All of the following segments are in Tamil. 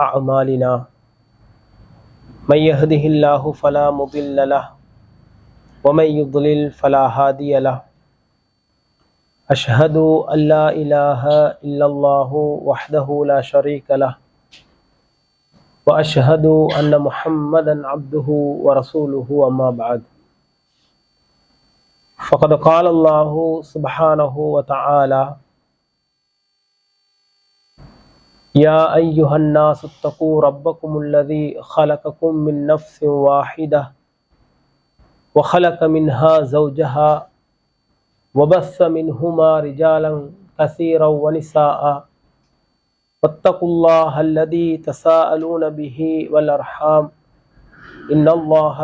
أعمالنا. من يهده الله فلا مضل له، ومن يضلل فلا هادي له. أشهد أن لا إله إلا الله وحده لا شريك له، وأشهد أن محمدا عبده ورسوله أما بعد. فقد قال الله سبحانه وتعالى يا أيها الناس اتقوا ربكم الذي خلقكم من نفس واحدة وخلق منها زوجها وبث منهما رجالا كثيرا ونساء واتقوا الله الذي تساءلون به والأرحام إن الله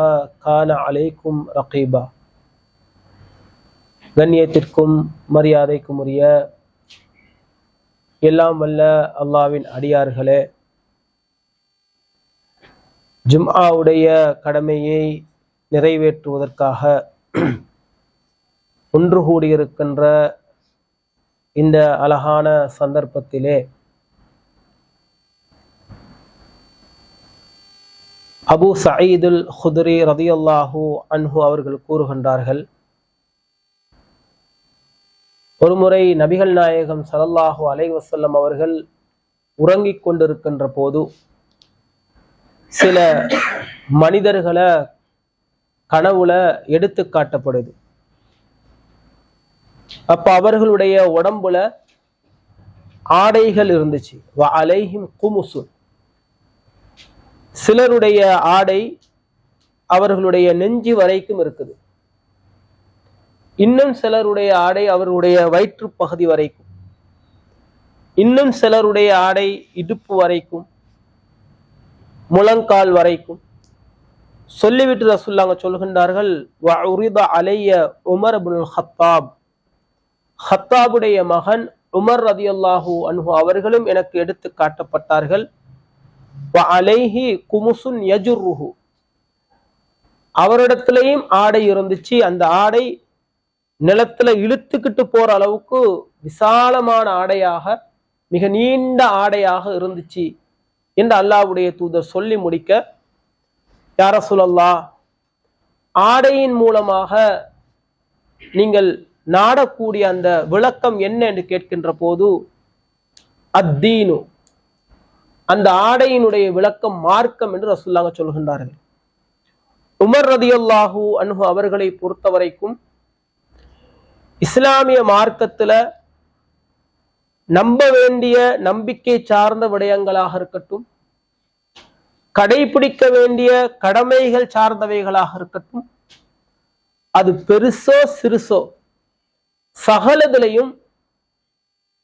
كان عليكم رقيبا கண்ணியத்திற்கும் மரியாதைக்கும் உரிய எல்லாம் வல்ல அல்லாவின் அடியார்களே. ஜும்ஆவுடைய கடமையை நிறைவேற்றுவதற்காக ஒன்று கூடியிருக்கின்ற இந்த அழகான சந்தர்ப்பத்திலே அபு சயீதுல் ஹுதுரி ரதியல்லாஹூ அன்ஹு அவர்கள் கூறுகின்றார்கள் ஒருமுறை நபிகள் நாயகம் சலல்லாஹு அலைஹி வஸல்லம் அவர்கள் உறங்கிக் கொண்டிருக்கின்ற போது சில மனிதர்களை கனவுல எடுத்து காட்டப்படுது. அப்ப அவர்களுடைய உடம்புல ஆடைகள் இருந்துச்சு. அலைஹிம் குமுசு சிலருடைய ஆடை அவர்களுடைய நெஞ்சு வரைக்கும் இருக்குது. இன்னும் சிலருடைய ஆடை அவருடைய வயிற்று பகுதி வரைக்கும். இன்னும் சிலருடைய ஆடை இடுப்பு வரைக்கும் முழங்கால் வரைக்கும். சொல்லிவிட்டு ரசுல்லாங்க சொல்கின்றார்கள் "வ அலைய உமர் அபுல் ஹத்தாப் ஹத்தாபுடைய மகன் உமர் ரதியல்லாஹு அன்ஹு அவர்களும் எனக்கு எடுத்து காட்டப்பட்டார்கள். "வ அலைஹி குமுசுன் யஜுர்ருஹு. அவரிடத்திலையும் ஆடை இருந்துச்சு. அந்த ஆடை நிலத்துல இழுத்துக்கிட்டு போற அளவுக்கு விசாலமான ஆடையாக மிக நீண்ட ஆடையாக இருந்துச்சு என்று அல்லாவுடைய தூதர் சொல்லி முடிக்க யார சொல்லல்லா ஆடையின் மூலமாக நீங்கள் நாடக்கூடிய அந்த விளக்கம் என்ன? என்று கேட்கின்ற போது அத்தீனு. அந்த ஆடையினுடைய விளக்கம் மார்க்கம் என்று ரசுல்லாங்க சொல்கின்றார்கள். உமர் ரதியுல்லாஹூ அன்ஹு அவர்களை பொறுத்த வரைக்கும் இஸ்லாமிய மார்க்கத்துல நம்ப வேண்டிய நம்பிக்கை சார்ந்த விடயங்களாக இருக்கட்டும் கடைபிடிக்க வேண்டிய கடமைகள் சார்ந்தவைகளாக இருக்கட்டும் அது பெருசோ சிறுசோ சகலதிலையும்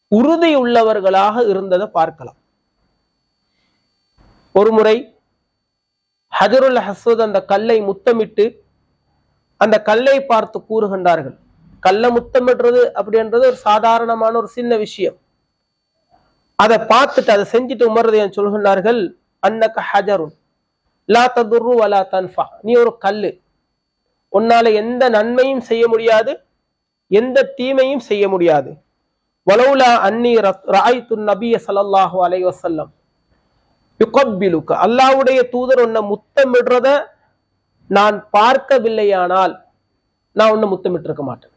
உறுதி உள்ளவர்களாக இருந்ததை பார்க்கலாம். ஒரு முறை ஹஜருல் ஹசூத் அந்த கல்லை முத்தமிட்டு அந்த கல்லை பார்த்து கூறுகின்றார்கள் கல்ல முத்தமிடுறது அப்படின்றது ஒரு சாதாரணமான ஒரு சின்ன விஷயம். அதை பார்த்துட்டு அதை செஞ்சுட்டு உமர்றது என் சொல்கின்றார்கள் அன்னக்க ஹஜருன் லா ததுர்ரு வலா தன்ஃபா. நீ ஒரு கல்லு. உன்னால எந்த நன்மையும் செய்ய முடியாது எந்த தீமையும் செய்ய முடியாது. வலவுலா அன்னி ராய்த்து நபிய சல்லல்லாஹு அலை வசல்லம் யுகப்பிலுக்கு அல்லாவுடைய தூதர் உன்னை முத்தமிடுறத நான் பார்க்கவில்லையானால் நான் உன்னை முத்தமிட்டிருக்க மாட்டேன்.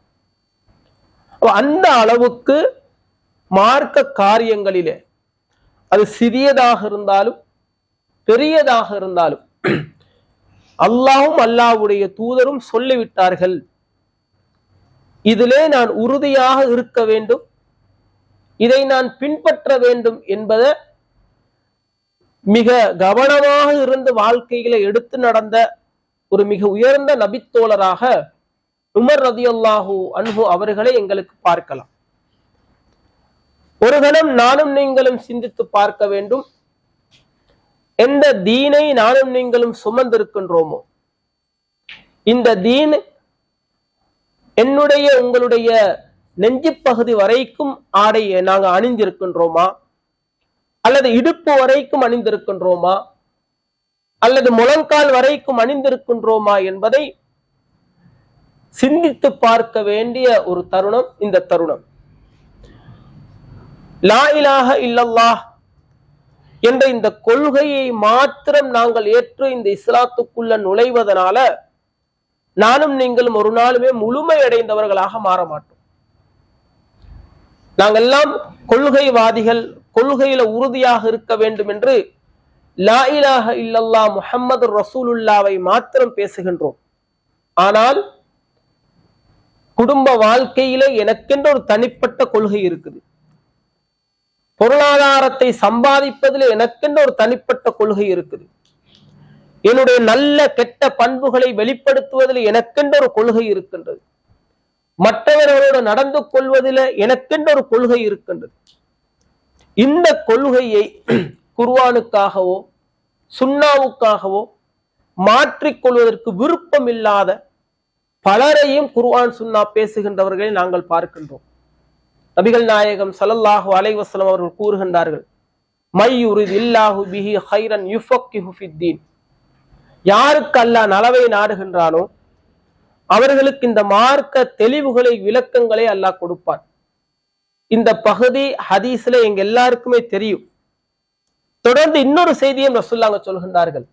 அந்த அளவுக்கு மார்க்க காரியங்களிலே அது சிறியதாக இருந்தாலும் பெரியதாக இருந்தாலும் அல்லாவும் அல்லாவுடைய தூதரும் சொல்லிவிட்டார்கள். இதிலே நான் உறுதியாக இருக்க வேண்டும். இதை நான் பின்பற்ற வேண்டும் என்பதை மிக கவனமாக இருந்து வாழ்க்கையில எடுத்து நடந்த ஒரு மிக உயர்ந்த நபித்தோழராக உமர் ரதியுல்லாஹு அன்பு அவர்களை எங்களுக்கு பார்க்கலாம். ஒரு கணம் நானும் நீங்களும் சிந்தித்து பார்க்க வேண்டும். எந்த தீனை நானும் நீங்களும் சுமந்திருக்கின்றோமோ? இந்த தீன் என்னுடைய உங்களுடைய நெஞ்சு பகுதி வரைக்கும் ஆடையை நாங்க அணிந்திருக்கின்றோமா? அல்லது இடுப்பு வரைக்கும் அணிந்திருக்கின்றோமா? அல்லது முழங்கால் வரைக்கும் அணிந்திருக்கின்றோமா என்பதை சிந்தித்து பார்க்க வேண்டிய ஒரு தருணம் இந்த தருணம். லா இலாஹ இல்லல்லா என்ற இந்த கொள்கையை மாத்திரம் நாங்கள் ஏற்று இந்த இஸ்லாத்துக்குள்ள நுழைவதனால நானும் நீங்களும் ஒரு நாளுமே முழுமை அடைந்தவர்களாக மாற மாட்டோம். நாங்கள் எல்லாம் கொள்கைவாதிகள் கொள்கையில உறுதியாக இருக்க வேண்டும் என்று லா இலாஹ இல்லல்லா முஹம்மது ரசூலுல்லாவை மாத்திரம் பேசுகின்றோம். ஆனால் குடும்ப வாழ்க்கையில எனக்கென்று ஒரு தனிப்பட்ட கொள்கை இருக்குது. பொருளாதாரத்தை சம்பாதிப்பதில் எனக்கென்று ஒரு தனிப்பட்ட கொள்கை இருக்குது. என்னுடைய நல்ல கெட்ட பண்புகளை வெளிப்படுத்துவதில் எனக்கென்ற ஒரு கொள்கை இருக்கின்றது. மற்றவர்களோடு நடந்து கொள்வதில் எனக்கென்ற ஒரு கொள்கை இருக்கின்றது. இந்த கொள்கையை குர்வானுக்காகவோ சுண்ணாவுக்காகவோ மாற்றிக்கொள்வதற்கு விருப்பம் இல்லாத பலரையும் குர்ஆன் சுன்னா பேசுகின்றவர்களை நாங்கள் பார்க்கின்றோம். நபிகள் நாயகம் சலல்லாஹு அலைவசலம் அவர்கள் கூறுகின்றார்கள் மையுரித் இல்லாஹு பிஹி ஹைரன் யுஃபக்கி ஹுஃபித்தீன் யாருக்கு அல்லாஹ் நலவை நாடுகின்றானோ அவர்களுக்கு இந்த மார்க்க தெளிவுகளை விளக்கங்களை அல்லாஹ் கொடுப்பான் இந்த பகுதி ஹதீஸ்ல எங்க எல்லாருக்குமே தெரியும். தொடர்ந்து இன்னொரு செய்தியும் ரசுல்லாங்க சொல்கின்றார்கள்.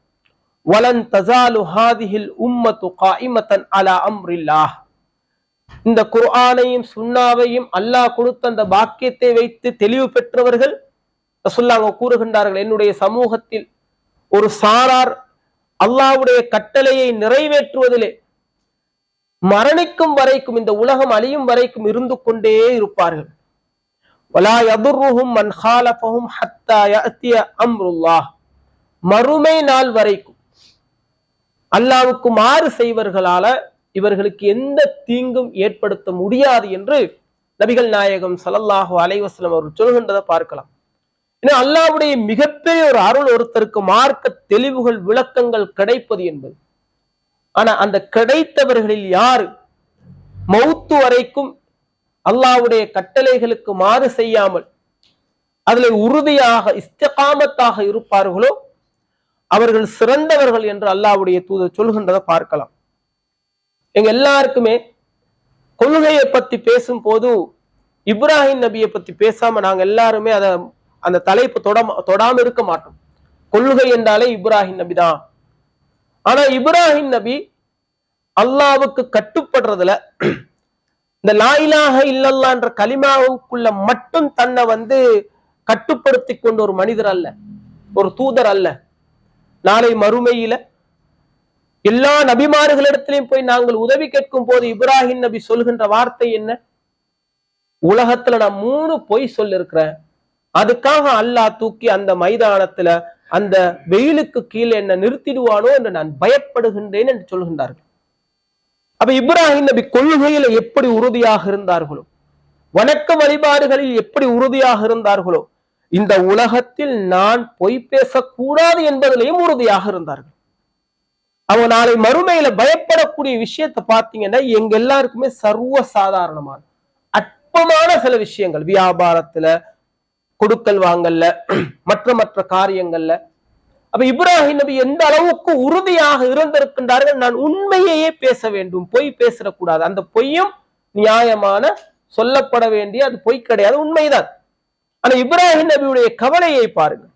வலன் தசாலு ஹாதிஹில் உம்மத்து காயிமத்தன் அலா அம்ரில்லாஹ். இந்த குர்ஆனையும் சுண்ணாவையும் அல்லாஹ் கொடுத்த அந்த பாக்கியத்தை வைத்து தெளிவு பெற்றவர்கள் ரசுல்லாங்க கூறுகின்றார்கள் என்னுடைய சமூகத்தில் ஒரு சாரார் அல்லாஹ்வுடைய கட்டளையை நிறைவேற்றுவதிலே மரணிக்கும் வரைக்கும் இந்த உலகம் அழியும் வரைக்கும் இருந்து கொண்டே இருப்பார்கள். வலா யதுர்ருஹும் மன் ஹாலஃபஹும் ஹத்தா அம்ருல்லாஹ். மறுமை நாள் வரைக்கும் அல்லாவுக்கு மாறு செய்வர்களால இவர்களுக்கு எந்த தீங்கும் ஏற்படுத்த முடியாது என்று நபிகள் நாயகம் ஸல்லல்லாஹு அலைவாஸ்லம் அவர்கள் சொல்கின்றதை பார்க்கலாம். ஏன்னா அல்லாஹ்வுடைய மிகப்பெரிய ஒரு அருள் ஒருத்தருக்கு மார்க்க தெளிவுகள் விளக்கங்கள் கிடைப்பது என்பது. ஆனா அந்த கிடைத்தவர்களில் யாரு? மௌத்து வரைக்கும் அல்லாஹ்வுடைய கட்டளைகளுக்கு மாறு செய்யாமல் அதில் உறுதியாக இஸ்தகாமத்தாக இருப்பார்களோ அவர்கள் சிறந்தவர்கள் என்று அல்லாவுடைய தூதர் சொல்கின்றதை பார்க்கலாம். எங்க எல்லாருக்குமே கொள்கையை பத்தி பேசும் போது இப்ராஹிம் நபியை பத்தி பேசாம நாங்க எல்லாருமே அத அந்த தலைப்பு தொட தொடாம இருக்க மாட்டோம். கொள்கை என்றாலே இப்ராஹிம் நபி தான். ஆனா இப்ராஹிம் நபி அல்லாவுக்கு கட்டுப்படுறதுல இந்த லாயிலாக இல்லல்லா என்ற கலிமாவுக்குள்ள மட்டும் தன்னை வந்து கட்டுப்படுத்தி கொண்ட ஒரு மனிதர் அல்ல. ஒரு தூதர் அல்ல. நாளை மறுமையில எல்லா நபிமார்களிடத்திலையும் போய் நாங்கள் உதவி கேட்கும் போது இப்ராஹிம் நபி சொல்கின்ற வார்த்தை என்ன? உலகத்துல நான் மூணு பொய் சொல்லிருக்கிறேன். அதுக்காக அல்லாஹ் தூக்கி அந்த மைதானத்துல அந்த வெயிலுக்கு கீழே என்ன நிறுத்திடுவானோ என்று நான் பயப்படுகின்றேன் என்று சொல்கின்றார்கள். அப்ப இப்ராஹிம் நபி கொள்கையில எப்படி உறுதியாக இருந்தார்களோ வணக்க வழிபாடுகளில் எப்படி உறுதியாக இருந்தார்களோ இந்த உலகத்தில் நான் பொய் பேசக்கூடாது என்பதிலையும் உறுதியாக இருந்தார்கள். அவங்க நாளை மறுமையில பயப்படக்கூடிய விஷயத்தை பார்த்தீங்கன்னா எங்க எல்லாருக்குமே சர்வ சாதாரணமான அற்பமான சில விஷயங்கள். வியாபாரத்துல கொடுக்கல் வாங்கல்ல மற்ற மற்ற காரியங்கள்ல. அப்ப இப்ராஹிம் நபி எந்த அளவுக்கு உறுதியாக இருந்திருக்கின்றார்கள்? நான் உண்மையையே பேச வேண்டும். பொய் பேசிடக்கூடாது. அந்த பொய்யும் நியாயமான சொல்லப்பட வேண்டிய அது பொய் கிடையாது. உண்மைதான். ஆனா இப்ராஹிம் நபியுடைய கவலையை பாருங்கள்.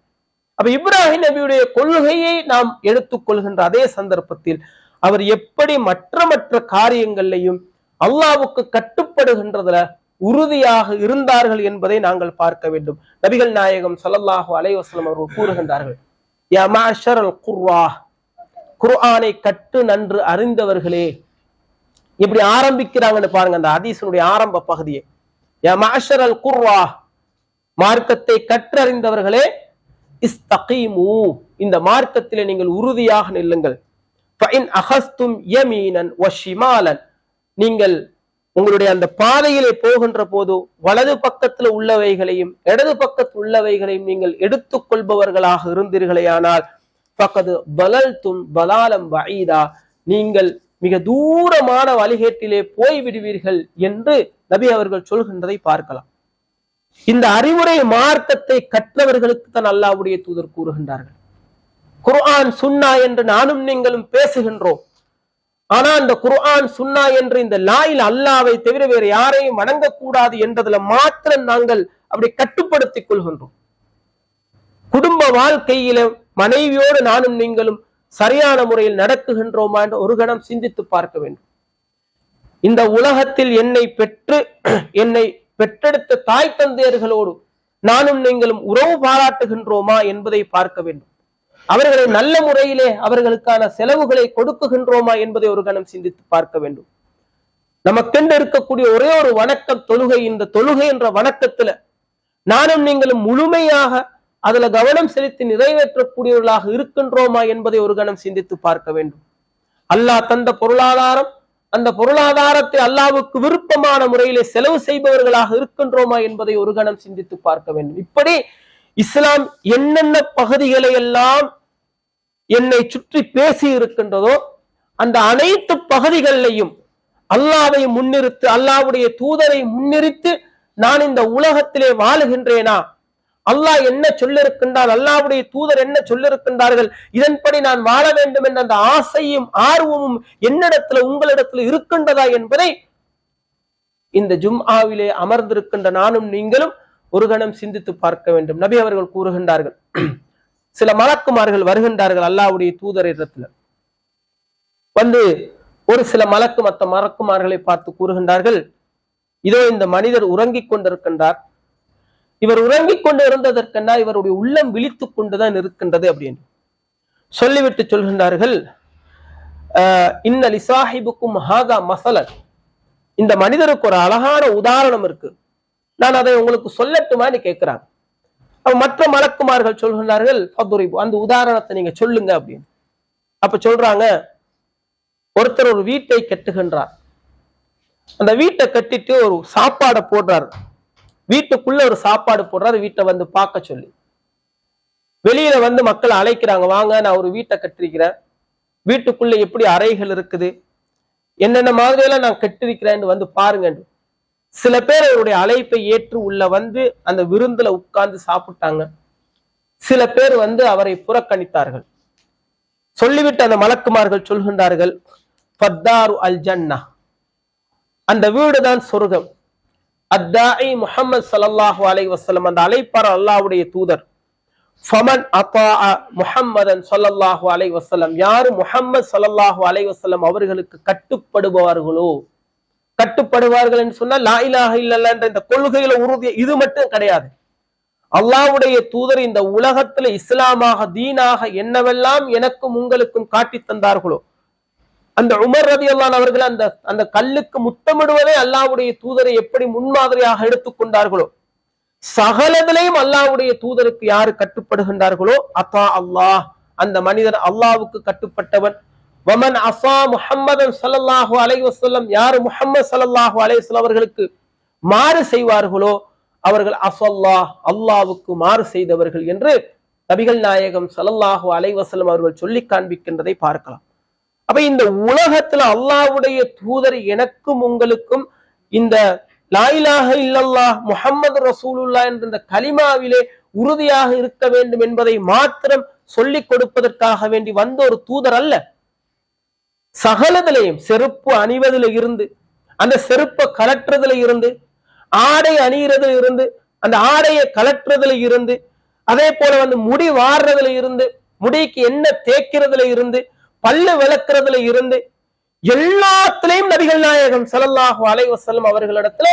அப்ப இப்ராஹிம் நபியுடைய கொள்கையை நாம் எடுத்துக்கொள்கின்ற அதே சந்தர்ப்பத்தில் அவர் எப்படி மற்ற மற்ற காரியங்கள்லையும் அல்லாவுக்கு கட்டுப்படுகின்றதுல உறுதியாக இருந்தார்கள் என்பதை நாங்கள் பார்க்க வேண்டும். நபிகள் நாயகம் ஸல்லல்லாஹு அலைவாஸ்லம் அவர்கள் கூறுகின்றார்கள் குர்வா குர்ஆனை கட்டு நன்று அறிந்தவர்களே. இப்படி ஆரம்பிக்கிறாங்கன்னு பாருங்க அந்த ஹதீஸினுடைய ஆரம்ப பகுதியை. குர்வா மார்க்கத்தை கற்றறிந்தவர்களே இஸ்தகீமு. இந்த மார்க்கத்திலே நீங்கள் உறுதியாக நில்லுங்கள். அகஸ்தும் யமீனன் வஷிமாலன். நீங்கள் உங்களுடைய அந்த பாதையிலே போகின்ற போது வலது பக்கத்துல உள்ளவைகளையும் இடது பக்கத்தில் உள்ளவைகளையும் நீங்கள் எடுத்துக்கொள்பவர்களாக இருந்தீர்களேயானால் பக்கது பலல்தும் பலாலம் வயதா நீங்கள் மிக தூரமான வழிகேட்டிலே போய் விடுவீர்கள் என்று நபி அவர்கள் சொல்கின்றதை பார்க்கலாம். இந்த அறிவுரை மார்க்கத்தை கற்றவர்களுக்கு தான் அல்லாவுடைய தூதர் கூறுகின்றார்கள். குர்ஆன் சுன்னா என்று நானும் நீங்களும் பேசுகின்றோம். ஆனா அந்த குர்ஆன் சுன்னா என்று இந்த லாயில் அல்லாவை தவிர வேறு யாரையும் வணங்கக்கூடாது என்றதுல மாத்திரம் நாங்கள் அப்படி கட்டுப்படுத்திக் கொள்கின்றோம். குடும்ப வாழ்க்கையில மனைவியோடு நானும் நீங்களும் சரியான முறையில் நடக்குகின்றோமா என்று ஒரு கணம் சிந்தித்து பார்க்க வேண்டும். இந்த உலகத்தில் என்னை பெற்று என்னை பெற்றெடுத்த தாய் தந்தையர்களோடு நானும் நீங்களும் உறவு பாராட்டுகின்றோமா என்பதை பார்க்க வேண்டும். அவர்களை நல்ல முறையிலே அவர்களுக்கான செலவுகளை கொடுக்குகின்றோமா என்பதை ஒரு கணம் சிந்தித்து பார்க்க வேண்டும். நமக்கென்று இருக்கக்கூடிய ஒரே ஒரு வணக்கம் தொழுகை. இந்த தொழுகை என்ற வணக்கத்துல நானும் நீங்களும் முழுமையாக அதுல கவனம் செலுத்தி நிறைவேற்றக்கூடியவர்களாக இருக்கின்றோமா என்பதை ஒரு கணம் சிந்தித்து பார்க்க வேண்டும். அல்லாஹ் தந்த பொருளாதாரம் அந்த பொருளாதாரத்தை அல்லாவுக்கு விருப்பமான முறையிலே செலவு செய்பவர்களாக இருக்கின்றோமா என்பதை ஒரு கணம் சிந்தித்து பார்க்க வேண்டும். இப்படி இஸ்லாம் என்னென்ன பகுதிகளை எல்லாம் என்னை சுற்றி பேசி இருக்கின்றதோ அந்த அனைத்து பகுதிகளிலையும் அல்லாவை முன்னிறுத்து அல்லாவுடைய தூதரை முன்னிறுத்து நான் இந்த உலகத்திலே வாழுகின்றேனா அல்லாஹ் என்ன சொல்லிருக்கின்றான்? அல்லாவுடைய தூதர் என்ன சொல்லிருக்கின்றார்கள்? இதன்படி நான் வாழ வேண்டும் என்ற அந்த ஆசையும் ஆர்வமும் என்னிடத்துல உங்களிடத்துல இருக்கின்றதா என்பதை இந்த ஜும்ஆவிலே அமர்ந்திருக்கின்ற நானும் நீங்களும் ஒரு கணம் சிந்தித்து பார்க்க வேண்டும். நபி அவர்கள் கூறுகின்றார்கள் சில மலக்குமார்கள் வருகின்றார்கள் அல்லாவுடைய தூதர் இடத்துல. வந்து ஒரு சில மலக்கு மற்ற மலக்குமார்களை பார்த்து கூறுகின்றார்கள் இதோ இந்த மனிதர் உறங்கிக் கொண்டிருக்கின்றார். இவர் உறங்கிக் கொண்டு இருந்ததற்கென்னா இவருடைய உள்ளம் விழித்துக் கொண்டுதான் இருக்கின்றது அப்படின்னு சொல்லிவிட்டு சொல்கின்றார்கள். ஆஹ் இசாஹிபுக்கும் லிசாஹிபுக்கும் ஹாதா மசலன். இந்த மனிதருக்கு ஒரு அழகான உதாரணம் இருக்கு. நான் அதை உங்களுக்கு சொல்லட்டுமான்னு கேட்கிறாங்க. மற்ற மலக்குமார்கள் சொல்கின்றார்கள் அந்த உதாரணத்தை நீங்க சொல்லுங்க அப்படின்னு. அப்ப சொல்றாங்க ஒருத்தர் ஒரு வீட்டை கட்டுகின்றார். அந்த வீட்டை கட்டிட்டு ஒரு சாப்பாடை போடுறாரு. வீட்டுக்குள்ள ஒரு சாப்பாடு போடுறாரு வீட்டை வந்து பார்க்க சொல்லி. வெளியில வந்து மக்கள் அழைக்கிறாங்க வாங்க நான் ஒரு வீட்டை கட்டிருக்கிறேன். வீட்டுக்குள்ள எப்படி அறைகள் இருக்குது? என்னென்ன மாதிரியெல்லாம் நான் கட்டிருக்கிறேன்னு வந்து பாருங்க சில பேர் அவருடைய அழைப்பை ஏற்று உள்ள வந்து அந்த விருந்துல உட்கார்ந்து சாப்பிட்டாங்க. சில பேர் வந்து அவரை புறக்கணித்தார்கள். சொல்லிவிட்டு அந்த மலக்குமார்கள் சொல்கின்றார்கள் ஃபத்தாரு அல் ஜன்னா அந்த வீடுதான் சொர்க்கம். அத்தாயி முஹம்மது சல்லாஹூ அலை வசலம் அந்த அழைப்பார் அல்லாவுடைய தூதர். ஃபமன் அப்பா முஹம்மதன் சொல்லல்லாஹு அலை வசலம் யார் முஹம்மது சல்லல்லாஹு அலை வசலம் அவர்களுக்கு கட்டுப்படுபவர்களோ? கட்டுப்படுவார்கள் என்று சொன்னால் லா இலாஹ இல்லல்லாஹ் என்ற இந்த கொள்கையில உறுதி இது மட்டும் கிடையாது. அல்லாவுடைய தூதர் இந்த உலகத்துல இஸ்லாமாக தீனாக என்னவெல்லாம் எனக்கும் உங்களுக்கும் காட்டி தந்தார்களோ? அந்த உமர் ரதி அல்லான் அவர்கள் அந்த அந்த கல்லுக்கு முத்தமிடுவதே அல்லாவுடைய தூதரை எப்படி முன்மாதிரியாக எடுத்துக்கொண்டார்களோ சகலதிலையும் அல்லாவுடைய தூதருக்கு யாரு கட்டுப்படுகின்றார்களோ அத்தா அல்லாஹ் அந்த மனிதர் அல்லாவுக்கு கட்டுப்பட்டவன். வமன் அசா முஹம்மதன் சல்லல்லாஹு அலைஹி வஸல்லம் யார் முஹம்மது சல்லல்லாஹு அலைவசல் அவர்களுக்கு மாறு செய்வார்களோ அவர்கள் அசல்லாஹ் அல்லாவுக்கு மாறு செய்தவர்கள் என்று நபிகள் நாயகம் சல்லல்லாஹு அலைஹி அவர்கள் சொல்லி காண்பிக்கின்றதை பார்க்கலாம். அப்ப இந்த உலகத்துல அல்லாவுடைய தூதர் எனக்கும் உங்களுக்கும் இந்த லாயிலாக இல்லல்லாஹ் முஹம்மது ரசூலுல்லா என்ற இந்த கலிமாவிலே உறுதியாக இருக்க வேண்டும் என்பதை மாத்திரம் சொல்லிக் கொடுப்பதற்காக வேண்டி வந்த ஒரு தூதர் அல்ல. சகலதிலையும் செருப்பு அணிவதில் இருந்து அந்த செருப்பை கலற்றுறதுல இருந்து ஆடை அணிகிறதுல இருந்து அந்த ஆடையை கலற்றுறதுல இருந்து அதே போல வந்து முடி வாடுறதுல இருந்து முடிக்கு என்ன தேய்க்கிறதுல இருந்து பல்லு விளக்குறதுல இருந்து எல்லாத்திலையும் நபிகள் நாயகம் ஸல்லல்லாஹு அலைஹி அவர்களிடத்துல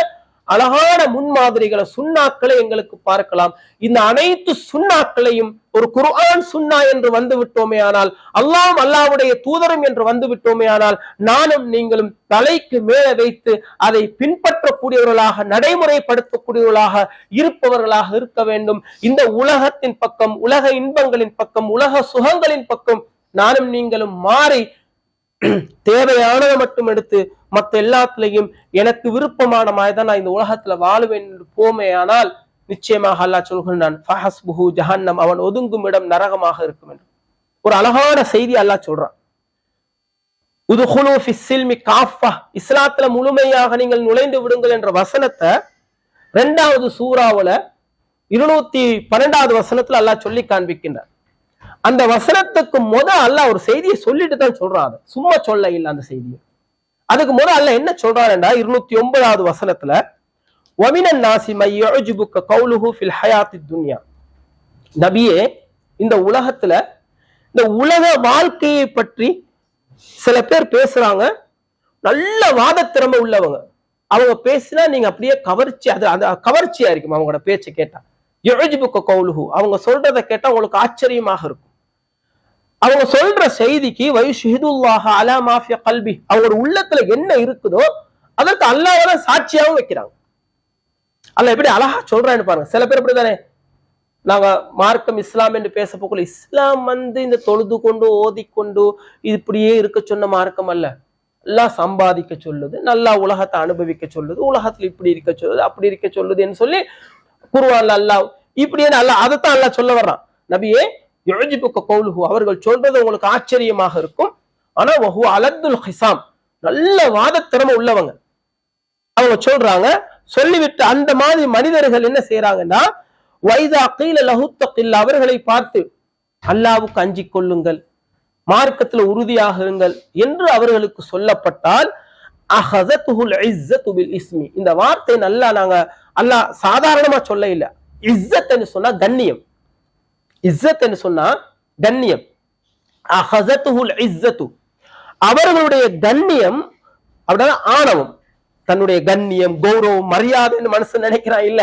அழகான முன்மாதிரிகளை சுண்ணாக்களை எங்களுக்கு பார்க்கலாம். இந்த அனைத்து சுண்ணாக்களையும் ஒரு குர்ஆன் சுன்னா என்று வந்து விட்டோமே ஆனால் அல்லாஹ் அல்லாவுடைய தூதரும் என்று வந்து விட்டோமே ஆனால் நானும் நீங்களும் தலைக்கு மேலே வைத்து அதை பின்பற்றக்கூடியவர்களாக நடைமுறைப்படுத்தக்கூடியவர்களாக இருப்பவர்களாக இருக்க வேண்டும். இந்த உலகத்தின் பக்கம் உலக இன்பங்களின் பக்கம் உலக சுகங்களின் பக்கம் நானும் நீங்களும் மாறி தேவையானதை மட்டும் எடுத்து மத்த எல்லாத்துலயும் எனக்கு விருப்பமான மாதிரி தான் நான் இந்த உலகத்துல வாழுவேன் என்று போமே ஆனால் நிச்சயமாக அல்லாஹ் சொல்கின்றான் ஃபஹஸ்புஹு ஜஹன்னம். அவன் ஒதுங்கும் இடம் நரகமாக இருக்கும் என்று. ஒரு அழகான செய்தி அல்லாஹ் சொல்றான். உதுகுலு ஃபிஸ்ஸில்மி காஃபா. இஸ்லாத்துல முழுமையாக நீங்கள் நுழைந்து விடுங்கள் என்ற வசனத்தை ரெண்டாவது சூறாவில இருநூத்தி பன்னெண்டாவது வசனத்துல அல்லாஹ் சொல்லி காண்பிக்கின்றார் அந்த வசனத்துக்கு முத அல்ல ஒரு செய்தியை சொல்லிட்டு தான் சொல்றான் அதை சும்மா சொல்ல இல்லை அந்த செய்தியை. அதுக்கு முத அல்ல என்ன சொல்றாருண்டா இருநூத்தி ஒன்பதாவது வசனத்துல ஒமினன் நாசி மையுபுக்க கவுலுஹு ஃபில் ஹயாத்தி துன்யா. நபியே இந்த உலகத்துல இந்த உலக வாழ்க்கையை பற்றி சில பேர் பேசுறாங்க. நல்ல வாதத்திறமை உள்ளவங்க. அவங்க பேசினா நீங்க அப்படியே கவர்ச்சி அது அந்த கவர்ச்சியா இருக்கும் அவங்களோட பேச்சை கேட்டா. எழுஜிபுக்க கவுலுகு அவங்க சொல்றதை கேட்டால் உங்களுக்கு ஆச்சரியமாக இருக்கும். அவங்க சொல்ற செய்திக்கு வயுஷிதுல்லாஹ அலா மாஃபிய கல்வி அவங்களோட உள்ளத்துல என்ன இருக்குதோ அதற்கு அல்லாஹ் சாட்சியாவும் வைக்கிறாங்க. அல்ல எப்படி அழகா சொல்றான்னு பாருங்க. சில பேர் இப்படிதானே நாங்க மார்க்கம் இஸ்லாம் என்று பேச போக்குள்ள இஸ்லாம் வந்து இந்த தொழுது கொண்டு ஓதிக்கொண்டு இப்படியே இருக்க சொன்ன மார்க்கம் அல்ல. எல்லாம் சம்பாதிக்க சொல்லுது நல்லா உலகத்தை அனுபவிக்க சொல்லுது உலகத்துல இப்படி இருக்க சொல்லுது அப்படி இருக்க சொல்லுதுன்னு சொல்லி குருவான்ல அல்லாஹ் இப்படியே அல்லாஹ் அதைத்தான் அல்லாஹ் சொல்ல வர்றான். நபியே யோஜிப்புக்க கௌலுஹு அவர்கள் சொல்றது உங்களுக்கு ஆச்சரியமாக இருக்கும். ஆனா வஹு அலத்துல் ஹிசாம். நல்ல வாதத்திறமை உள்ளவங்க. அவங்க சொல்றாங்க சொல்லிவிட்டு அந்த மாதிரி மனிதர்கள் என்ன செய்யறாங்கன்னா வைதா கீழ லகுத்தக்கில் அவர்களை பார்த்து அல்லாவுக்கு அஞ்சி கொள்ளுங்கள். மார்க்கத்துல உறுதியாக இருங்கள். என்று அவர்களுக்கு சொல்லப்பட்டால் அஹத இஸ்ஸத்து இஸ்மி. இந்த வார்த்தை நல்லா நாங்க அல்லாஹ் சாதாரணமா சொல்ல இல்ல என்று சொன்னா கண்ணியம். இஸ்ஸத் என்று சொன்னா கண்ணியம். அஹசத்துஹுல் இஸ்ஸத்து அவர்களுடைய கண்ணியம் அப்படின்னா ஆணவம். தன்னுடைய கண்ணியம் கௌரவம் மரியாதைன்னு மனசு நினைக்கிறான் இல்ல.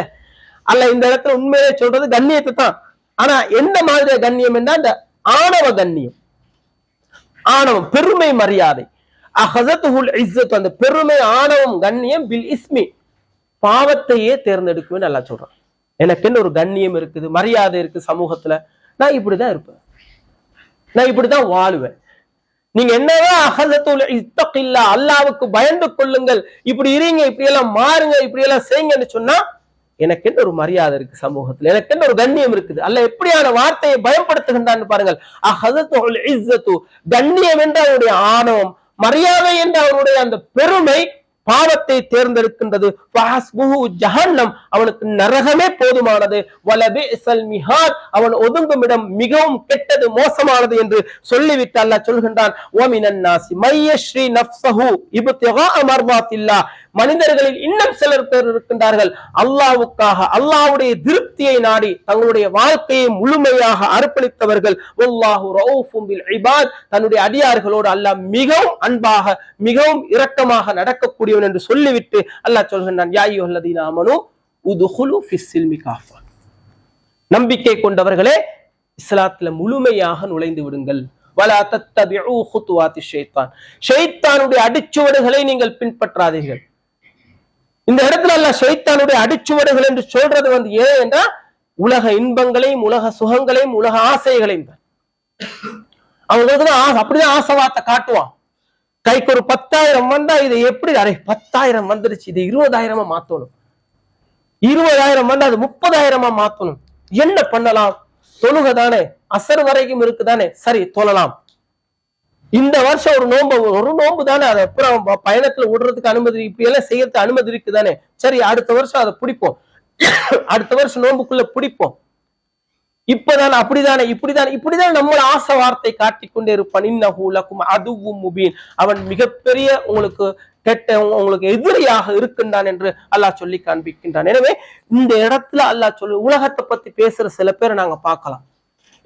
அல்ல இந்த இடத்துல உண்மையிலே சொல்றது கண்ணியத்தை தான். ஆனா எந்த மாதிரி கண்ணியம் என்ன அந்த ஆணவ கண்ணியம். ஆணவம் பெருமை மரியாதை. அஹசத்துஹுல் இஸ்ஸத் அந்த பெருமை ஆணவம் கண்ணியம் பில் இஸ்மி பாவத்தையே தேர்ந்தெடுக்குமே நல்லா சொல்றான். எனக்குன்னு ஒரு கண்ணியம் இருக்குது மரியாதை இருக்கு சமூகத்துல? நான் இப்படிதான் இருப்பேன். நான் இப்படிதான் வாழுவேன். நீங்க என்னதான் அகலத்துல இத்தக்கில்ல அல்லாவுக்கு பயந்து கொள்ளுங்கள். இப்படி இருங்க இப்படி எல்லாம் மாறுங்க இப்படி எல்லாம் செய்யுங்கன்னு சொன்னா எனக்கு என்ன ஒரு மரியாதை இருக்கு சமூகத்துல? எனக்கு என்ன ஒரு கண்ணியம் இருக்குது? அல்ல எப்படியான வார்த்தையை பயன்படுத்துகின்றான்னு பாருங்கள். அஹதத்துல் இஸ்ஸத்து கண்ணியம் என்ற அவருடைய ஆணவம் மரியாதை என்ற அவருடைய அந்த பெருமை பாவத்தை தேர்ந்தெடுக்கின்றது. ஜஹன்னம் அவனுக்கு நரகமே போதுமானது. அவன் ஒதுங்கும் இடம் மிகவும் கெட்டது மோசமானது என்று சொல்லிவிட்டு அல்லாஹ் சொல்கின்றான். மனிதர்களில் இன்னும் சிலர் பேர் இருக்கின்றார்கள். அல்லாவுக்காக அல்லாவுடைய திருப்தியை நாடி தங்களுடைய வாழ்க்கையை முழுமையாக அர்ப்பணித்தவர்கள். தன்னுடைய அடியார்களோடு அல்லாஹ் மிகவும் அன்பாக மிகவும் இரக்கமாக நடக்கக்கூடியவன் என்று சொல்லிவிட்டு அல்லாஹ் சொல்கின்றான் யாயு அல்லதீன அமனு ஃபிஸ்ஸில்மி காஃபா. நம்பிக்கை கொண்டவர்களே இஸ்லாத்துல முழுமையாக நுழைந்து விடுங்கள். வலா தத்தபிஉ குத்துவாத்தி ஷைத்தான். ஷைத்தானுடைய அடிச்சுவடுகளை நீங்கள் பின்பற்றாதீர்கள். இந்த இடத்துல அல்ல ஷைத்தானுடைய அடிச்சுவடுகள் என்று சொல்றது வந்து ஏன் என்றால் உலக இன்பங்களையும் உலக சுகங்களையும் உலக ஆசைகளையும் தான். அவங்களுக்கு தான் அப்படிதான் ஆசைவாத்தை காட்டுவான். கைக்கு ஒரு பத்தாயிரம் வந்தா இதை எப்படி அரை பத்தாயிரம் வந்துருச்சு இது இருபதாயிரமா மாத்தணும். இருபதாயிரம் வந்தா அது முப்பதாயிரமா மாத்தணும். என்ன பண்ணலாம்? தொழுகை தானே அசர் வரைக்கும் இருக்குதானே? சரி தொழலாம். இந்த வருஷம் ஒரு நோன்பு ஒரு நோன்பு தானே அதை அப்புறம் பயணத்துல விடுறதுக்கு அனுமதி இப்படி எல்லாம் செய்யறதுக்கு அனுமதி இருக்குதானே? சரி அடுத்த வருஷம் அதை பிடிப்போம். அடுத்த வருஷம் நோம்புக்குள்ள பிடிப்போம். இப்பதானே அப்படிதானே இப்படிதானே இப்படிதான் நம்மள ஆசை வார்த்தை காட்டி கொண்டே இருப்பான். இன்னஹு அதுவும் முபீன். அவன் மிகப்பெரிய உங்களுக்கு கெட்ட உங்களுக்கு எதிரியாக இருக்கின்றான் என்று அல்லாஹ் சொல்லி காண்பிக்கின்றான். எனவே இந்த இடத்துல அல்லாஹ் சொல்லு உலகத்தை பத்தி பேசுற சில பேரை நாங்க பார்க்கலாம்.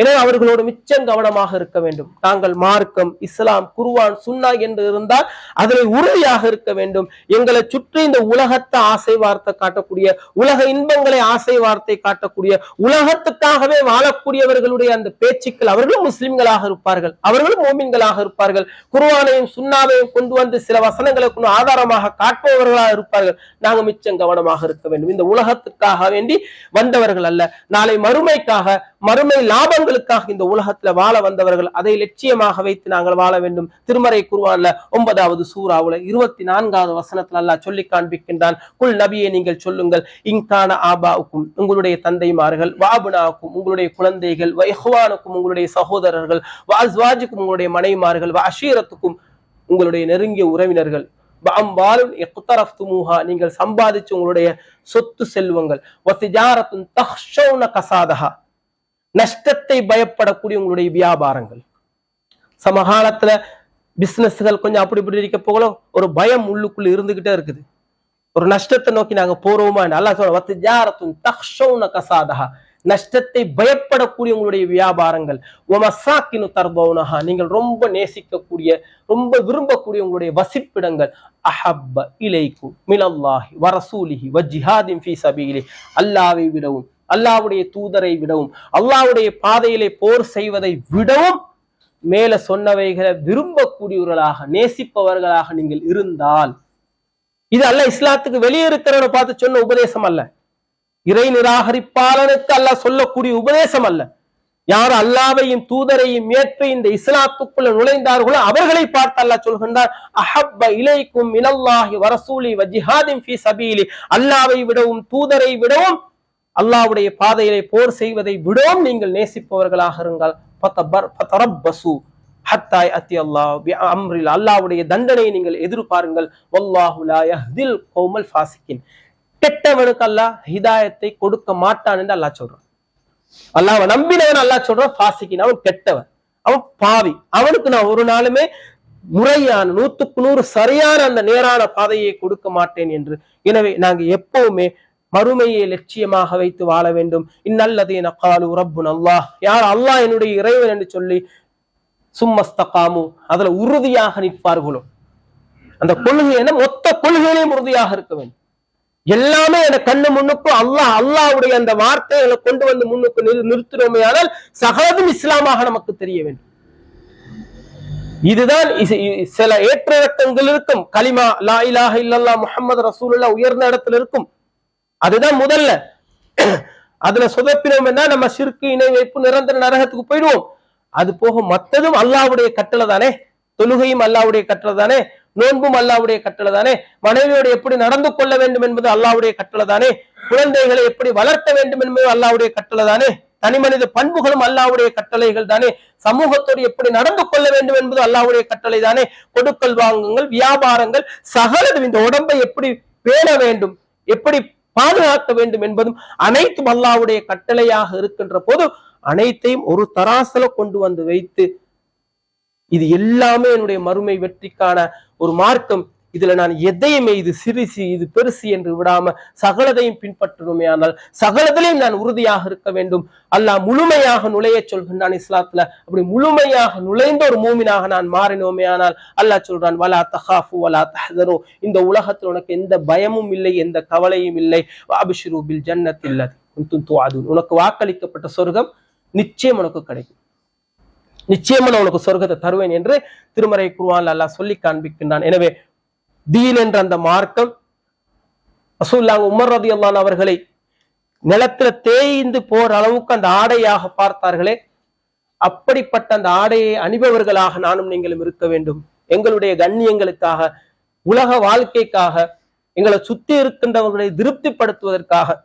எனவே அவர்களோடு மிச்சம் கவனமாக இருக்க வேண்டும். நாங்கள் மார்க்கம் இஸ்லாம் குருவான் சுன்னா என்று இருந்தால் அதில் உறுதியாக இருக்க வேண்டும். எங்களை சுற்றி இந்த உலகத்தை ஆசை வார்த்தை காட்டக்கூடிய உலக இன்பங்களை ஆசை வார்த்தை காட்டக்கூடிய உலகத்துக்காகவே வாழக்கூடியவர்களுடைய அந்த பேச்சுக்கள் அவர்களும் முஸ்லிம்களாக இருப்பார்கள். அவர்களும் மோமின்களாக இருப்பார்கள். குருவானையும் சுன்னாவையும் கொண்டு வந்து சில வசனங்களை கொண்டு ஆதாரமாக காட்டுபவர்களாக இருப்பார்கள். நாங்க மிச்சம் கவனமாக இருக்க வேண்டும். இந்த உலகத்துக்காக வேண்டி வந்தவர்கள் அல்ல. நாளை மறுமைக்காக மறுமை லாபங்களுக்காக இந்த உலகத்துல வாழ வந்தவர்கள் அதை லட்சியமாக வைத்து நாங்கள் வாழ வேண்டும். திருமறை குருவான்ல ஒன்பதாவது சூறாவுல இருபத்தி நான்காவது வசனத்துல அல்லாஹ் சொல்லி காண்பிக்கின்றான். குல் நபியை நீங்கள் சொல்லுங்கள். இங்கான ஆபாவுக்கும் உங்களுடைய தந்தைமார்கள் வாபுனாவுக்கும் உங்களுடைய குழந்தைகள் வைஹ்வானுக்கும் உங்களுடைய சகோதரர்கள் வாஸ்வாஜுக்கும் உங்களுடைய மனைவிமார்கள் அஷீரத்துக்கும் உங்களுடைய நெருங்கிய உறவினர்கள் அம்பாலும் எக்குத்தரஃப்துமூஹா நீங்கள் சம்பாதிச்சு உங்களுடைய சொத்து செல்வங்கள் ஒத்திஜாரத்தும் தஹ்ஷௌன கசாதஹா நஷ்டத்தை பயப்படக்கூடிய உங்களுடைய வியாபாரங்கள். சமகாலத்துல பிசினஸ்கள் கொஞ்சம் அப்படி இப்படி இருக்க போகல ஒரு பயம் உள்ளுக்குள்ள இருந்துகிட்டே இருக்குது. ஒரு நஷ்டத்தை நோக்கி நாங்க போறோமா? நல்லா சொல்ற கசாதா நஷ்டத்தை பயப்படக்கூடிய உங்களுடைய வியாபாரங்கள் ஒமசாக்கினு தர்பவுனஹா. நீங்கள் ரொம்ப நேசிக்கக்கூடிய ரொம்ப விரும்பக்கூடிய உங்களுடைய வசிப்பிடங்கள். அஹப்ப இலைக்கு மிலல்லாஹி வரசூலிஹி வஜிஹாதின் ஃபீ சபீலி. அல்லாவை விடவும் அல்லாவுடைய தூதரை விடவும் அல்லாவுடைய பாதையிலே போர் செய்வதை விடவும் மேல சொன்னவைகளை விரும்பக்கூடியவர்களாக நேசிப்பவர்களாக நீங்கள் இருந்தால் இது அல்ல இஸ்லாத்துக்கு வெளியே இருக்கிறவனை பார்த்து சொன்ன உபதேசம் அல்ல. இறை நிராகரிப்பாளனுக்கு அல்லாஹ் சொல்லக்கூடிய உபதேசம் அல்ல. யார் அல்லாவையும் தூதரையும் ஏற்று இந்த இஸ்லாத்துக்குள்ள நுழைந்தார்களோ அவர்களை பார்த்து அல்லாஹ் சொல்கின்றார் அஹப்ப இலைக்கும் இனல்லாஹி வரசூலி வஜிஹாதின் ஃபீ சபீலி. அல்லாவை விடவும் தூதரை விடவும் அல்லாவுடைய பாதையிலே போர் செய்வதை விடவும் நீங்கள் நேசிப்பவர்களாக இருங்கள். ஃபதபர் ஹத்தாய் அத்தி அல்லாஹ் அம்ரில். அல்லாவுடைய தண்டனையை நீங்கள் எதிர்பாருங்கள். வல்லாஹு ஃபாசிக்கின் கெட்டவனுக்கு அல்லாஹ் ஹிதாயத்தை கொடுக்க மாட்டான் என்று அல்லாஹ் சொல்றான். அல்லாஹ் நம்பினவன் அல்லாஹ் சொல்றான் ஃபாசிக்கின் அவன் கெட்டவன். அவன் பாவி. அவனுக்கு நான் ஒரு நாளுமே முறையான நூத்துக்கு நூறு சரியான அந்த நேரான பாதையை கொடுக்க மாட்டேன் என்று. எனவே நாங்க எப்பவுமே மறுமையை லட்சியமாக வைத்து வாழ வேண்டும். இன்னல்லதீன காலு ரப்புன் அல்லாஹ் யார் அல்லாஹ் என்னுடைய இறைவன் என்று சொல்லி சும்மஸ்தகாமு அதுல உறுதியாக நிற்பார்களோ அந்த கொள்கை என்ன மொத்த கொள்கையிலையும் உறுதியாக இருக்க வேண்டும் எல்லாமே என கண்ணு முன்னுக்கு அல்லாஹ் அல்லாஹ்வுடைய அந்த வார்த்தைகளை கொண்டு வந்து முன்னுக்கு நிறு- நிறுத்தினோமே ஆனால் சகலதும் இஸ்லாமாக நமக்கு தெரிய வேண்டும் இதுதான் சில ஏற்ற இறக்கங்கள் இருக்கும் கலிமா லா இலாஹ இல்லல்லா முகமது ரசூலுல்லாஹ் உயர்ந்த இடத்துல இருக்கும் அதுதான் முதல்ல. அதுல சொதப்பினோம் நம்ம சிறுக்கு இணை வைப்பு நிரந்தர நரகத்துக்கு போயிடுவோம். அது போக மத்ததும் அல்லாஹ்வுடைய கட்டளை தானே? தொழுகையும் அல்லாஹ்வுடைய கட்டளை தானே? நோன்பும் அல்லாஹ்வுடைய கட்டளை தானே? மனைவியோடு எப்படி நடந்து கொள்ள வேண்டும் என்பது அல்லாவுடைய கட்டளை தானே? குழந்தைகளை எப்படி வளர்த்த வேண்டும் என்பது அல்லாவுடைய கட்டளை தானே? தனி மனித பண்புகளும் அல்லாஹ்வுடைய கட்டளைகள் தானே? சமூகத்தோடு எப்படி நடந்து கொள்ள வேண்டும் என்பது அல்லாவுடைய கட்டளை தானே? கொடுக்கல் வாங்குங்கள் வியாபாரங்கள் சகலது இந்த உடம்பை எப்படி பேண வேண்டும்? எப்படி பாதுகாக்க வேண்டும் என்பதும் அனைத்தும் அல்லாவுடைய கட்டளையாக இருக்கின்ற போது அனைத்தையும் ஒரு தராசல கொண்டு வந்து வைத்து இது எல்லாமே என்னுடைய மறுமை வெற்றிக்கான ஒரு மார்க்கம் இதுல நான் எதையுமே இது சிறிசு இது பெருசு என்று விடாம சகலதையும் பின்பற்றணுமே ஆனால் சகலதிலையும் நான் உறுதியாக இருக்க வேண்டும். அல்லாஹ் முழுமையாக நுழைய சொல்கின்றான் இஸ்லாத்துல. அப்படி முழுமையாக நுழைந்த ஒரு மூமினாக நான் மாறினோமே ஆனால் அல்லாஹ் சொல்றான் வலா தஹாஃபு வலா தஹதரு. இந்த உலகத்தில் உனக்கு எந்த பயமும் இல்லை எந்த கவலையும் இல்லை. அபிஷிரு பில் ஜன்னத்தில் உனக்கு வாக்களிக்கப்பட்ட சொர்க்கம் நிச்சயம் உனக்கு கிடைக்கும். நிச்சயமா நான் உனக்கு சொர்க்கத்தை தருவேன் என்று திருமறை குருவான் அல்லாஹ் சொல்லி காண்பிக்கின்றான். எனவே தீன் என்ற அந்த மார்க்கம். ரசூலுல்லாஹ் உமர் ரதி அவர்களை நிலத்துல தேய்ந்து போற அளவுக்கு அந்த ஆடையாக பார்த்தார்களே. அப்படிப்பட்ட அந்த ஆடையை அணிபவர்களாக நானும் நீங்களும் இருக்க வேண்டும். எங்களுடைய கண்ணியங்களுக்காக உலக வாழ்க்கைக்காக எங்களை சுத்தி இருக்கின்றவர்களை திருப்திப்படுத்துவதற்காக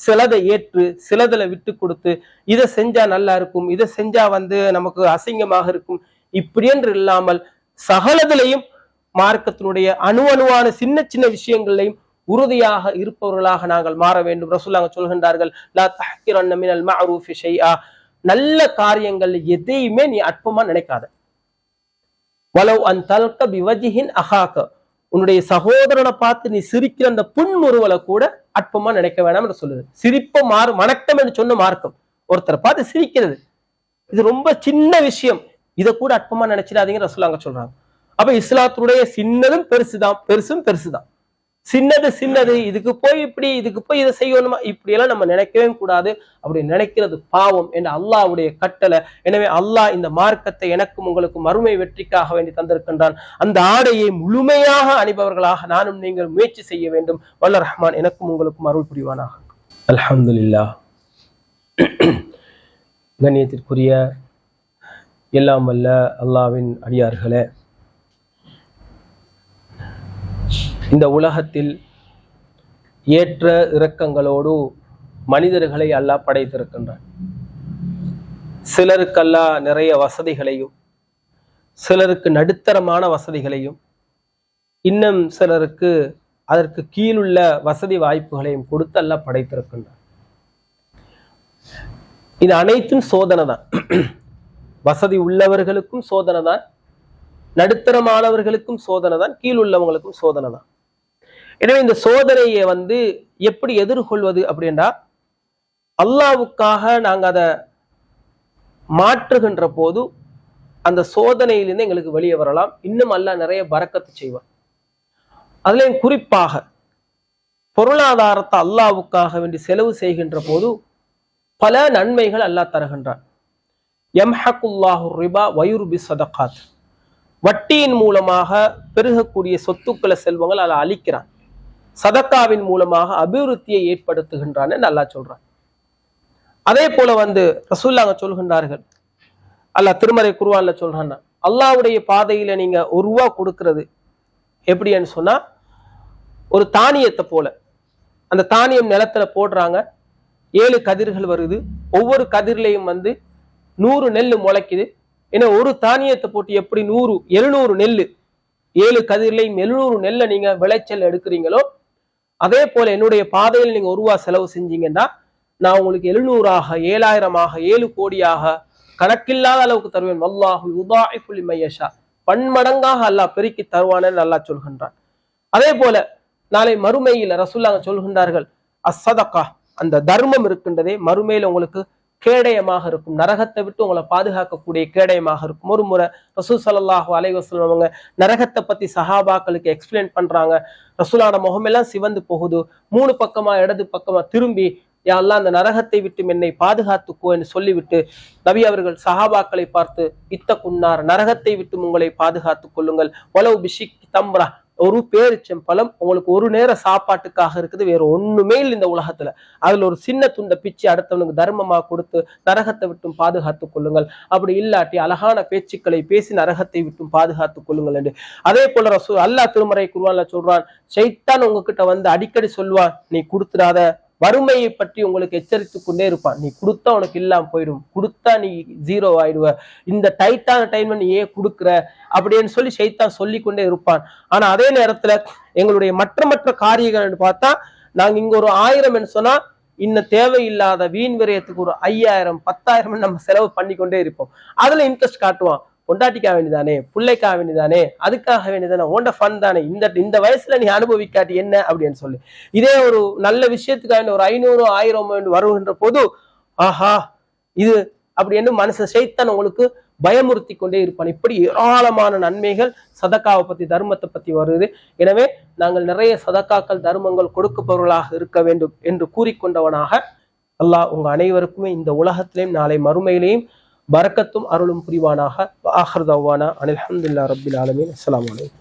சிலதை ஏற்று சிலதுல விட்டு கொடுத்து இதை செஞ்சா நல்லா இருக்கும் இதை செஞ்சா வந்து நமக்கு அசிங்கமாக இருக்கும் இப்படி என்று இல்லாமல் சகலதிலையும் மார்க்கத்தினுடைய அணு அணுவான சின்ன சின்ன விஷயங்களையும் உறுதியாக இருப்பவர்களாக நாங்கள் மாற வேண்டும். ரசூலாங்க சொல்கின்றார்கள் லா மினல் மஅரூஃபி ஷைஆ. நல்ல காரியங்கள் எதையுமே நீ அற்பமா நினைக்காத. வலவ் அன் தல்க பிவஜிஹின் அஹாக்க உன்னுடைய சகோதரனை பார்த்து நீ சிரிக்கிற அந்த புன்முறுவலை கூட அற்பமா நினைக்க வேணாம் என்று சொல்லுது. சிரிப்ப மாறு வணக்கம் என்று சொன்ன மார்க்கம் ஒருத்தரை பார்த்து சிரிக்கிறது. இது ரொம்ப சின்ன விஷயம். இதை கூட அற்பமா நினைச்சிடாதீங்க ரசூலாங்க சொல்றாங்க. அப்ப இஸ்லாத்துடைய சின்னதும் பெருசுதான் பெருசும் பெருசுதான். சின்னது சின்னது இதுக்கு போய் இப்படி இதுக்கு போய் இதை செய்யணுமா? இப்படி எல்லாம் நம்ம நினைக்கவே கூடாது. அப்படி நினைக்கிறது பாவம் என்ற அல்லாவுடைய கட்டளை. எனவே அல்லாஹ் இந்த மார்க்கத்தை எனக்கும் உங்களுக்கும் மறுமை வெற்றிக்காக வேண்டி தந்திருக்கின்றான். அந்த ஆடையை முழுமையாக அணிபவர்களாக நானும் நீங்கள் முயற்சி செய்ய வேண்டும். வல்ல ரஹ்மான் எனக்கும் உங்களுக்கும் அருள் புரிவானாக. அல்ஹம்துலில்லாஹ். கண்ணியத்திற்குரிய எல்லாம் வல்ல அல்லாவின் அடியார்களே. இந்த உலகத்தில் ஏற்ற இரக்கங்களோடு மனிதர்களை அல்லாஹ் படைத்திருக்கின்றான். சிலருக்கெல்லாம் நிறைய வசதிகளையும் சிலருக்கு நடுத்தரமான வசதிகளையும் இன்னும் சிலருக்கு அதற்கு கீழுள்ள வசதி வாய்ப்புகளையும் கொடுத்து படைத்திருக்கின்றார் இது அனைத்தும் சோதனை தான். வசதி உள்ளவர்களுக்கும் சோதனை தான் நடுத்தரமானவர்களுக்கும் சோதனை தான் கீழ் உள்ளவங்களுக்கும் சோதனை தான். எனவே இந்த சோதனையை வந்து எப்படி எதிர்கொள்வது அப்படின்றா அல்லாவுக்காக நாங்க அதை மாற்றுகின்ற போது அந்த சோதனையிலிருந்து எங்களுக்கு வெளியே வரலாம். இன்னும் அல்லாஹ் நிறைய பறக்கத்து செய்வான். அதுலேயும் குறிப்பாக பொருளாதாரத்தை அல்லாவுக்காக வேண்டி செலவு செய்கின்ற போது பல நன்மைகள் அல்லாஹ் தருகின்றான். எம்ஹக்குல்லாஹு ரிபா வயுர்பி சதகாத். வட்டியின் மூலமாக பெருகக்கூடிய சொத்துக்களை செல்வங்கள் அதை அழிக்கிறான். சதக்காவின் மூலமாக அபிவிருத்தியை ஏற்படுத்துகின்றான்னு நல்லா சொல்றான். அதே போல வந்து ரசூல்லாங்க சொல்கின்றார்கள். அல்லாஹ் திருமறை குருவான்ல சொல்றான் அல்லாவுடைய பாதையில நீங்க ஒரு ரூபா கொடுக்கறது எப்படின்னு சொன்னா ஒரு தானியத்தை போல. அந்த தானியம் நிலத்துல போடுறாங்க. ஏழு கதிர்கள் வருது. ஒவ்வொரு கதிர்லையும் வந்து நூறு நெல் முளைக்குது. ஏன்னா ஒரு தானியத்தை போட்டு எப்படி நூறு எழுநூறு நெல் ஏழு கதிர்லையும் எழுநூறு நெல்லை நீங்க விளைச்சல் எடுக்கிறீங்களோ அதே போல என்னுடைய பாதையில் நீங்க ஒரு ரூபா செலவு செஞ்சீங்கன்னா நான் உங்களுக்கு எழுநூறாக ஏழாயிரமாக ஏழு கோடியாக கணக்கில்லாத அளவுக்கு தருவேன். வல்லாஹு உதாயிஃபுல் மையஷா பன்மடங்காக அல்லாஹ் பெருக்கி தருவானன்னு நல்லா சொல்கின்றான். அதே போல நாளை மறுமையில் ரசூல்லாங்க சொல்கின்றார்கள் அசதக்கா அந்த தர்மம் இருக்கின்றதே மறுமையில உங்களுக்கு கேடயமாக இருக்கும். நரகத்தை விட்டு உங்களை பாதுகாக்கக்கூடிய கேடயமாக இருக்கும். ஒரு முறை ரசூல் சல்லாஹூ அலைவசம் அவங்க நரகத்தை பத்தி சஹாபாக்களுக்கு எக்ஸ்பிளைன் பண்றாங்க. ரசூலான முகமெல்லாம் சிவந்து போகுது. மூணு பக்கமா இடது பக்கமா திரும்பி யாரெல்லாம் அந்த நரகத்தை விட்டு என்னை பாதுகாத்துக்கோ என்று சொல்லிவிட்டு நபி அவர்கள் சஹாபாக்களை பார்த்து இத்த குன்னார் நரகத்தை விட்டு உங்களை பாதுகாத்துக் கொள்ளுங்கள். ஒலவு பிஷிக் தம்ரா ஒரு பேரிச்சம்பழம் உங்களுக்கு ஒரு நேர சாப்பாட்டுக்காக இருக்குது வேற ஒண்ணுமே இல்லை இந்த உலகத்துல. அதுல ஒரு சின்ன துண்டை பிச்சு அடுத்தவனுக்கு தர்மமா கொடுத்து நரகத்தை விட்டும் பாதுகாத்துக் கொள்ளுங்கள். அப்படி இல்லாட்டி அழகான பேச்சுக்களை பேசி நரகத்தை விட்டும் பாதுகாத்துக் கொள்ளுங்கள் என்று. அதே போல ரசூ அல்லாஹ் திருமறை குருவான்ல சொல்றான் சைத்தான் உங்ககிட்ட வந்து அடிக்கடி சொல்வான் நீ கொடுத்துடாத வறுமையை பற்றி உங்களுக்கு எச்சரித்து கொண்டே இருப்பான். நீ கொடுத்தா உனக்கு இல்லாம போயிடும். கொடுத்தா நீ ஜீரோ ஆயிடுவ. இந்த டைட்டான டைம் நீ ஏன் கொடுக்குற? அப்படின்னு சொல்லி சைத்தான் சொல்லி கொண்டே இருப்பான். ஆனா அதே நேரத்துல எங்களுடைய மற்ற மற்ற காரியங்கள் பார்த்தா நாங்க இங்க ஒரு ஆயிரம் சொன்னா இன்னும் தேவையில்லாத வீண் விரயத்துக்கு ஒரு ஐயாயிரம் பத்தாயிரம் நம்ம செலவு பண்ணி கொண்டே இருப்போம். அதுல இன்ட்ரெஸ்ட் காட்டுவான். பொண்டாட்டிக்காக வேண்டிதானே பிள்ளைக்காக வேண்டிதானே அதுக்காக வேண்டிதானே ஓண்ட ஃபன் தானே இந்த இந்த வயசுல நீ அனுபவிக்காட்டி என்ன அப்படின்னு சொல்லி. இதே ஒரு நல்ல விஷயத்துக்காக ஒரு ஐநூறு ஆயிரம் வருகின்ற போது ஆஹா இது அப்படி என்று மனசு செய்தான் உங்களுக்கு பயமுறுத்தி கொண்டே இருப்பான். இப்படி ஏராளமான நன்மைகள் சதக்காவை பத்தி தர்மத்தை பத்தி வருது. எனவே நாங்கள் நிறைய சதக்காக்கள் தர்மங்கள் கொடுக்கப்பவர்களாக இருக்க வேண்டும் என்று கூறிக்கொண்டவனாக அல்லாஹ் உங்க அனைவருக்குமே இந்த உலகத்திலையும் நாளை மறுமையிலையும் பரக்கத்தும் அருளும் புரிவானாக. ஆஹர் தவானா. அனில் அஹமதுல்லா ரபில் ஆலமின். அஸ்லாம் வலைக்கம்